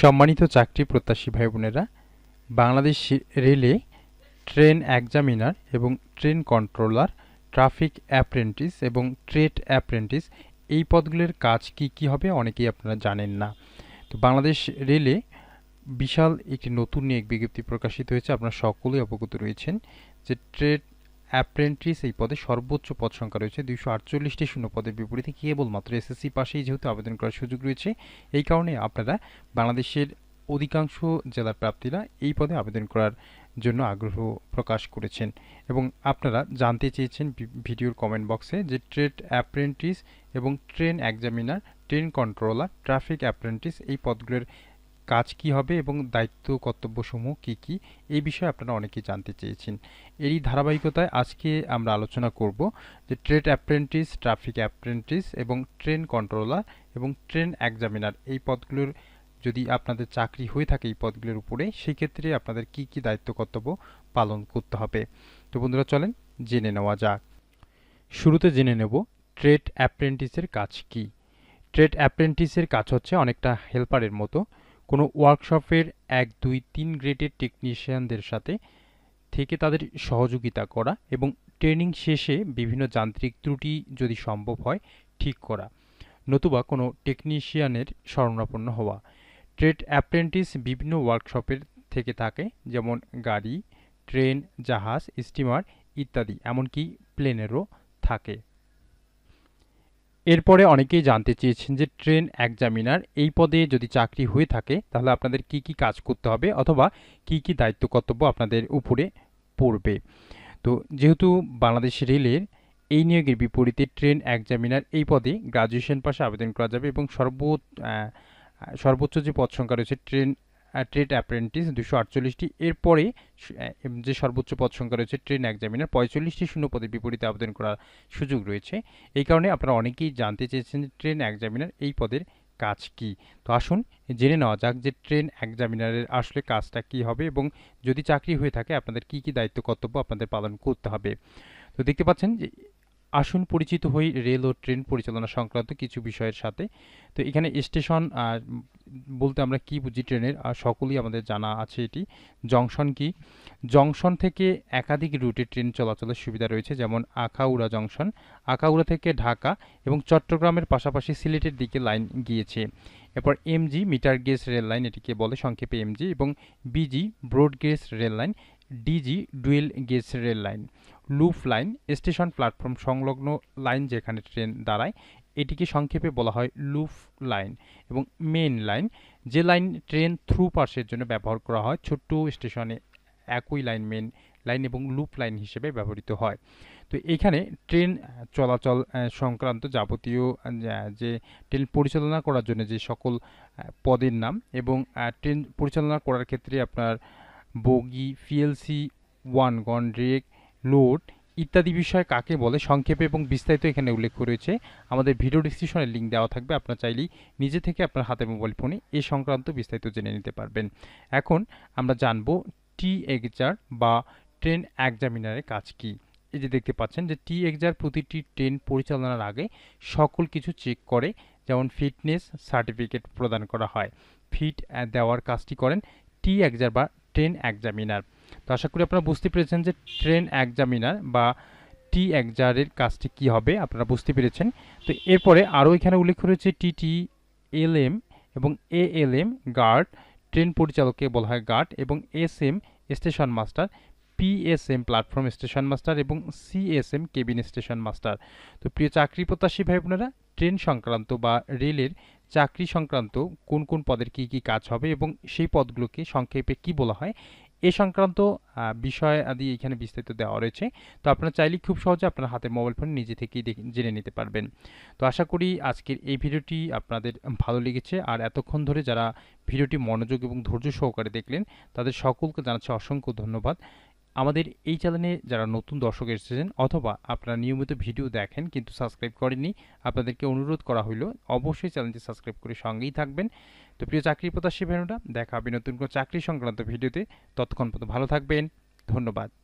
সম্মানিত চাকরি প্রত্যাশী ভাই বোনেরা বাংলাদেশ রেলে ট্রেন এক্সামিনার এবং ট্রেন কন্ট্রোলার, ট্রাফিক অ্যাপ্রেন্টিস এবং ট্রেড অ্যাপ্রেন্টিস এই পদগুলির কাজ কি কি হবে অনেকেই আপনারা জানেন না। তো বাংলাদেশ রেলে বিশাল একটি নতুন নিয়োগ বিজ্ঞপ্তি প্রকাশিত হয়েছে, আপনারা সকলেই অবগত রয়েছেন যে ট্রেড অ্যাপ্রেন্টিস এই পদে সর্বোচ্চ পদ সংখ্যা রয়েছে। দুইশো আটচল্লিশটি শূন্য পদের বিপরীতে কেবলমাত্র এসএসসি পাশেই যেহেতু আবেদন করার সুযোগ রয়েছে, এই কারণে আপনারা বাংলাদেশের অধিকাংশ জেলার প্রার্থীরা এই পদে আবেদন করার জন্য আগ্রহ প্রকাশ করেছেন এবং আপনারা জানতে চেয়েছেন ভিডিওর কমেন্ট বক্সে যে ট্রেড অ্যাপ্রেন্টিস এবং train examiner, train controller, traffic apprentice এই পদগুলোর কাজ কি হবে এবং দায়িত্ব, কর্তব্যসমূহ কি কি, এই বিষয়ে আপনারা অনেকেই জানতে চেয়েছেন। এরই ধারাবাহিকতায় আজকে আমরা আলোচনা করব যে ট্রেড অ্যাপ্রেন্টিস, ট্রাফিক অ্যাপ্রেন্টিস এবং ট্রেন কন্ট্রোলার এবং ট্রেন এক্সামিনার এই পদগুলোর যদি আপনাদের চাকরি হয়ে থাকে এই পদগুলোর উপরে সেক্ষেত্রে আপনাদের কি কি দায়িত্ব, কর্তব্য পালন করতে হবে। তো বন্ধুরা, চলেন জেনে নেওয়া যাক। শুরুতে জেনে নেব ট্রেড অ্যাপ্রেন্টিসের কাজ কি। ট্রেড অ্যাপ্রেন্টিসের কাজ হচ্ছে অনেকটা হেল্পারের মতো। কোনো ওয়ার্কশপের এক, দুই, তিন গ্রেডের টেকনিশিয়ানদের সাথে থেকে তাদের সহযোগিতা করা এবং ট্রেনিং শেষে বিভিন্ন যান্ত্রিক ত্রুটি যদি সম্ভব হয়, ঠিক করা, নতুবা কোনো টেকনিশিয়ানের শরণাপন্ন হওয়া। ট্রেড অ্যাপ্রেন্টিস বিভিন্ন ওয়ার্কশপের থেকে থাকে, যেমন গাড়ি ট্রেন জাহাজ স্টিমার ইত্যাদি, এমনকি প্লেনেরও থাকে। এরপরে অনেকেই জানতে চেয়েছেন যে ট্রেন এক্সামিনার এই পদে যদি চাকরি হয়ে থাকে, তাহলে আপনাদের কি কি কাজ করতে হবে অথবা কি কি দায়িত্ব কর্তব্য আপনাদের উপরে পড়বে। তো যেহেতু বাংলাদেশ রেলের এই নিয়োগের বিপরীতে ট্রেন এক্সামিনার এই পদে গ্রাজুয়েশন পাশে আবেদন করা যাবে এবং সর্ব সর্বোচ্চ যে পদ সংখ্যা রয়েছে, ট্রেন ট্রেড অ্যাপ্রেন্টিস দুশো আটচল্লিশটি। এরপরে যে সর্বোচ্চ পদ সংখ্যা রয়েছে ট্রেন এক্সামিনার পঁয়তাল্লিশটি শূন্য পদের বিপরীতে আবেদন করার সুযোগ রয়েছে। এই কারণে আপনারা অনেকেই জানতে চেয়েছেন যে ট্রেন এক্সামিনার এই পদের কাজ কি। তো আসুন, জেনে নেওয়া যাক যে ট্রেন এক্সামিনারের আসলে কাজটা কি হবে এবং যদি চাকরি হয়ে থাকে, আপনাদের কি কি দায়িত্ব, কর্তব্য আপনাদের পালন করতে হবে। তো দেখতে পাচ্ছেন যে আসুন পরিচিত হই রেল ও ট্রেন পরিচালনা সংক্রান্ত কিছু বিষয়ের সাথে। তো এখানে স্টেশন বলতে আমরা কি বুঝি ট্রেনের সকলেই আমাদের জানা আছে এটি। জংশন কি? জংশন থেকে একাধিক রুটে ট্রেন চলাচলের সুবিধা রয়েছে, যেমন আখাউড়া জংশন, আখাউড়া থেকে ঢাকা এবং চট্টগ্রামের পাশাপাশি সিলেটের দিকে লাইন গিয়েছে। এরপর MG, metre gauge rail line এটিকে বলে, সংক্ষেপে এমজি, এবং BG broad gauge rail line DG dual gauge rail line loop line, station platform সংলগ্ন লাইন যেখানে ট্রেন দাঁড়ায়, এটিকে সংক্ষেপে বলা হয় লুফ লাইন এবং মেন লাইন। যে লাইন ট্রেন থ্রু পার্সের জন্য ব্যবহার করা হয়, ছোট্ট স্টেশনে একই লাইন মেন লাইন এবং লুপ লাইন হিসেবে ব্যবহৃত হয়। তো এখানে ট্রেন চলাচল সংক্রান্ত যাবতীয় যে ট্রেন পরিচালনা করার জন্য যে সকল পদের নাম এবং ট্রেন পরিচালনা করার ক্ষেত্রে আপনার বগি পিএলসি ওয়ান গন রেক লোড ইত্যাদি বিষয় কাকে বলে সংক্ষেপে এবং বিস্তারিত এখানে উল্লেখ রয়েছে। আমাদের ভিডিও ডিসক্রিপশনে লিঙ্ক দেওয়া থাকবে, আপনার চাইলেই নিজে থেকে আপনার হাতের মোবাইল ফোনে এ সংক্রান্ত বিস্তারিত জেনে নিতে পারবেন। এখন আমরা জানব টি এগজার বা ট্রেন এক্সামিনারের কাজ কি। এই যে দেখতে পাচ্ছেন যে টি এক্সার প্রতিটি ট্রেন পরিচালনার আগে সকল কিছু চেক করে, যেমন ফিটনেস সার্টিফিকেট প্রদান করা হয়। ফিট দেওয়ার কাজটি করেন টি এক্সার বা ট্রেন এক্সামিনার। তো আশা করি আপনারা বুঝতে পেরেছেন যে ট্রেন এক্সামিনার বা টি এক্সারের কাজটি কি হবে, আপনারা বুঝতে পেরেছেন। তো এরপরে আরও এখানে উল্লেখ রয়েছে টিটি এল এম এবং A L M guard, train পরিচালককে বলা হয় গার্ড এবং S M station master, PSM platform station master এবং সিএসএম কেবিন স্টেশন মাস্টার। তো প্রিয় চাকরি প্রত্যাশী ভাই বোনেরা ট্রেন সংক্রান্ত বা রেলের চাকরি সংক্রান্ত কোন কোন পদের কি কি কাজ হবে এবং সেই পদগুলোকে সংক্ষেপে কি বলা হয়, এ সংক্রান্ত বিষয় আদি এখানে বিস্তারিত দেওয়া রয়েছে। তো আপনারা চাইলে খুব সহজে আপনার হাতে মোবাইল ফোন নিজে থেকেই জেনে নিতে পারবেন। তো আশা করি আজকের এই ভিডিওটি আপনাদের ভালো লেগেছে। আর এতক্ষণ ধরে যারা ভিডিওটি মনোযোগ এবং ধৈর্য সহকারে দেখলেন, তাদের সকলকে জানাচ্ছি অসংখ্য ধন্যবাদ। আমাদের এই চ্যানেলে যারা নতুন দর্শক এসেছেন অথবা আপনারা নিয়মিত ভিডিও দেখেন কিন্তু সাবস্ক্রাইব করেননি, আপনাদেরকে অনুরোধ করা হলো অবশ্যই চ্যানেলটি সাবস্ক্রাইব করে সঙ্গেই থাকবেন। তো প্রিয় চাকরি প্রত্যাশী ভেনুটা দেখা হবে নতুন কোনো চাকরি সংক্রান্ত ভিডিওতে। ততক্ষণ পর্যন্ত ভালো থাকবেন। ধন্যবাদ।